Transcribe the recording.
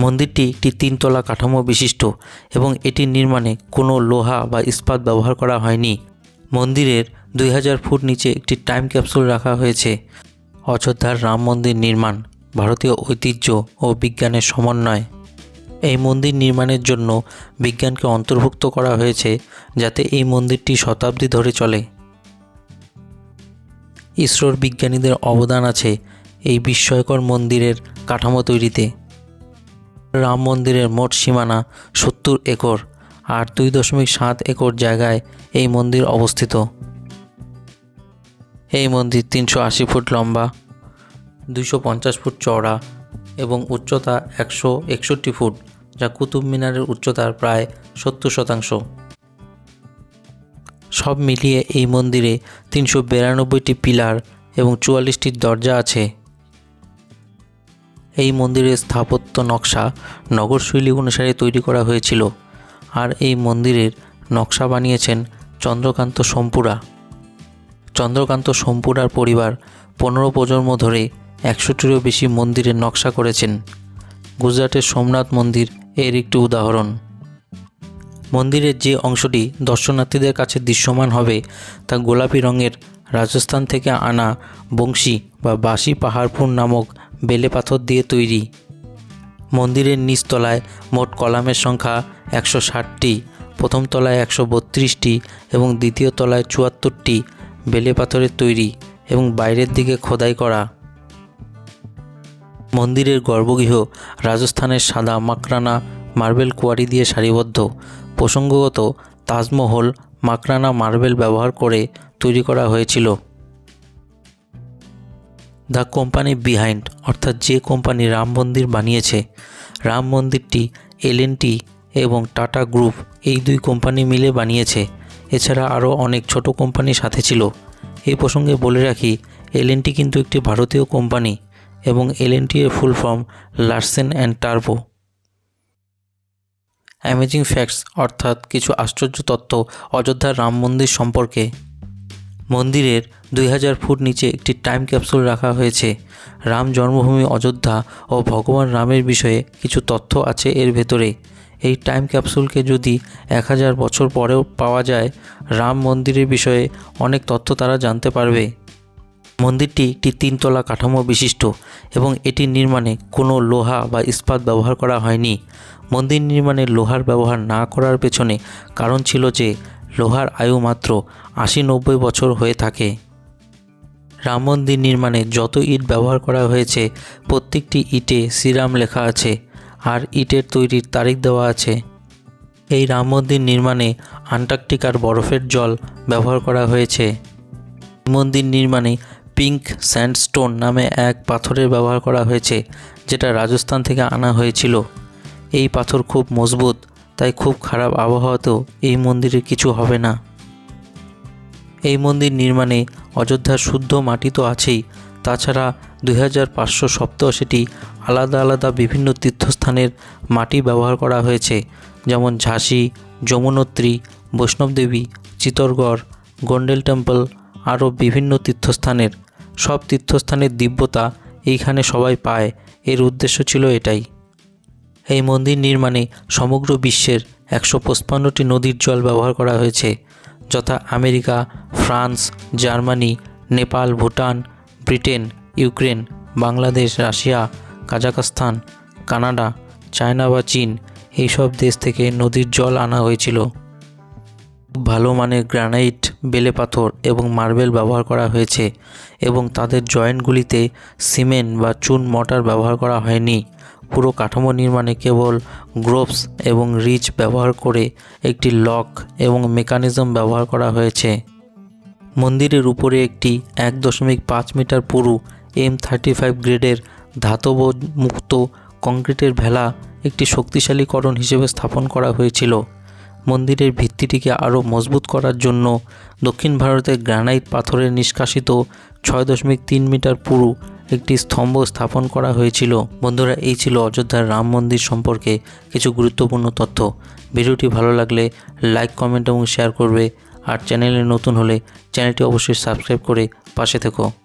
মন্দিরটি একটি তিনতলা কাঠামো বিশিষ্ট এবং এটির নির্মাণে কোনো লোহা বা ইস্পাত ব্যবহার করা হয়নি। মন্দিরের দুই হাজার ফুট নিচে একটি টাইম ক্যাপসুল রাখা হয়েছে। অযোধ্যার রাম মন্দির নির্মাণ ভারতীয় ঐতিহ্য ও বিজ্ঞানের সমন্বয়। এই মন্দির নির্মাণের জন্য বিজ্ঞানকে অন্তর্ভুক্ত করা হয়েছে যাতে এই মন্দিরটি শতাব্দী ধরে চলে। ইসরোর বিজ্ঞানীদের অবদান আছে এই বিস্ময়কর মন্দিরের কাঠামো তৈরিতে। রাম মন্দিরের মোট সীমানা সত্তর একর আর দুই দশমিক সাত একর জায়গায় এই মন্দির অবস্থিত। এই মন্দির তিনশো আশি ফুট লম্বা, দুইশো পঞ্চাশ ফুট চওড়া এবং উচ্চতা একশো একষট্টি ফুট, যা কুতুব মিনারের উচ্চতার প্রায় সত্তর শতাংশ। সব মিলিয়ে এই মন্দিরে তিনশো বিরানব্বইটি পিলার এবং চুয়াল্লিশটি দরজা আছে। এই মন্দিরের স্থাপত্য নকশা নগরশৈলী অনুসারে তৈরি করা হয়েছিল। আর এই মন্দিরের নকশা বানিয়েছেন চন্দ্রকান্ত সোমপুরা। চন্দ্রকান্ত সোমপুরার পরিবার পনেরো প্রজন্ম ধরে একশোটিরও বেশি মন্দিরের নকশা করেছেন। গুজরাটের সোমনাথ মন্দির এর একটি উদাহরণ। মন্দিরের যে অংশটি দর্শনার্থীদের কাছে দৃশ্যমান হবে তা গোলাপি রঙের রাজস্থান থেকে আনা বংশী বা বাসি পাহাড়পুর নামক বেলে পাথর দিয়ে তৈরি। মন্দিরের নিচতলায় মোট কলামের সংখ্যা একশো ষাটটি, প্রথম তলায় একশো বত্রিশটি এবং দ্বিতীয় তলায় চুয়াত্তরটি বেলে পাথরের তৈরি এবং বাইরের দিকে খোদাই করা। মন্দিরের গর্ভগৃহ রাজস্থানের সাদা মাকরানা মার্বেল কোয়ারি দিয়ে সারিবদ্ধ। প্রসঙ্গগত, তাজমহল মাকরানা মার্বেল ব্যবহার করে তৈরি করা হয়েছিল। দ্য কোম্পানি বিহাইন্ড, অর্থাৎ যে কোম্পানি রাম মন্দির বানিয়েছে, রাম মন্দিরটি এলএনটি এবং টাটা গ্রুপ এই দুই কোম্পানি মিলে বানিয়েছে। এছাড়া আরও অনেক ছোট কোম্পানি সাথে ছিল। এই প্রসঙ্গে বলে রাখি এলএনটি কিন্তু একটি ভারতীয় কোম্পানি এবং এলএনটি এর full form Larsen and Turbo. Amazing facts, অর্থাৎ কিছু আশ্চর্য তত্ত্ব অযোধ্যার রাম মন্দির সম্পর্কে। মন্দিরের দুই হাজার ফুট নিচে একটি টাইম ক্যাপসুল রাখা হয়েছে। রাম জন্মভূমি, অযোধ্যা ও ভগবান রামের বিষয়ে কিছু তথ্য আছে এর ভেতরে। এই টাইম ক্যাপসুলকে যদি এক হাজার বছর পরেও পাওয়া যায়, রাম মন্দিরের বিষয়ে অনেক তথ্য তারা জানতে পারবে। মন্দিরটি একটি তিনতলা কাঠামো বিশিষ্ট এবং এটির নির্মাণে কোনো লোহা বা ইস্পাত ব্যবহার করা হয়নি। মন্দির নির্মাণে লোহার ব্যবহার না করার পেছনে কারণ ছিল যে লোহার আয়ু মাত্র আশি নব্বই বছর হয়ে থাকে। রাম মন্দির নির্মাণে যত ইট ব্যবহার করা হয়েছে, প্রত্যেকটি ইটে শ্রীরাম লেখা আছে আর ইটের তৈরির তারিখ দেওয়া আছে। এই রাম মন্দির নির্মাণে আন্টার্কটিকার বরফের জল ব্যবহার করা হয়েছে। মন্দির নির্মাণে পিঙ্ক স্যান্ডস্টোন নামে এক পাথরের ব্যবহার করা হয়েছে, যেটা রাজস্থান থেকে আনা হয়েছিল। এই পাথর খুব মজবুত তাই খুব খারাপ আবহাওয়াতেও এই মন্দিরে কিছু হবে না। এই মন্দির নির্মাণে অযোধ্যার শুদ্ধ মাটি তো আছেই, তাছাড়া দুই হাজার পাঁচশো সপ্তাশিটি আলাদা আলাদা বিভিন্ন তীর্থস্থানের মাটি ব্যবহার করা হয়েছে, যেমন ঝাঁসি, যমুনোত্রী, বৈষ্ণবদেবী, চিতরগড়, গোন্ডেল টেম্পল আরও বিভিন্ন তীর্থস্থানের। সব তীর্থস্থানের দিব্যতা এইখানে সবাই পায়, এর উদ্দেশ্য ছিল এটাই। এই মন্দির নির্মাণে সমগ্র বিশ্বের একশো পঁচপান্নটি নদীর জল ব্যবহার করা হয়েছে, যথা America, France, Germany, Nepal, Bhutan, Britain, Ukraine, Bangladesh, Russia Kazakhstan Canada, China বা চীন এইসব দেশ থেকে নদীর জল আনা হয়েছিল। ভালো মানের গ্রানাইট, বেলে পাথর এবং মার্বেল ব্যবহার করা হয়েছে এবং তাদের জয়েন্টগুলিতে সিমেন্ট বা চুন মটার ব্যবহার করা হয়নি। পুরো কাঠামো নির্মাণে কেবল গ্রোভস এবং রিচ ব্যবহার করে একটি লক এবং মেকানিজম ব্যবহার করা হয়েছে। মন্দিরের উপরে একটি এক দশমিক পাঁচ মিটার পুরু এম থার্টি ফাইভ গ্রেডের ধাতব মুক্ত কংক্রিটের ভেলা একটি শক্তিশালীকরণ হিসেবে স্থাপন করা হয়েছিল। মন্দিরের ভিত্তিটিকে আরও মজবুত করার জন্য দক্ষিণ ভারতের গ্রানাইট পাথরের নিষ্কাশিত ছয় দশমিক তিন মিটার পুরু একটি স্তম্ভ স্থাপন করা হয়েছিল। বন্ধুরা, এই ছিল অযোধ্যার রাম মন্দির সম্পর্কে কিছু গুরুত্বপূর্ণ তথ্য। ভিডিওটি ভালো লাগলে লাইক, কমেন্ট এবং শেয়ার করবে। আর চ্যানেলে নতুন হলে চ্যানেলটি অবশ্যই সাবস্ক্রাইব করে পাশে থেকো।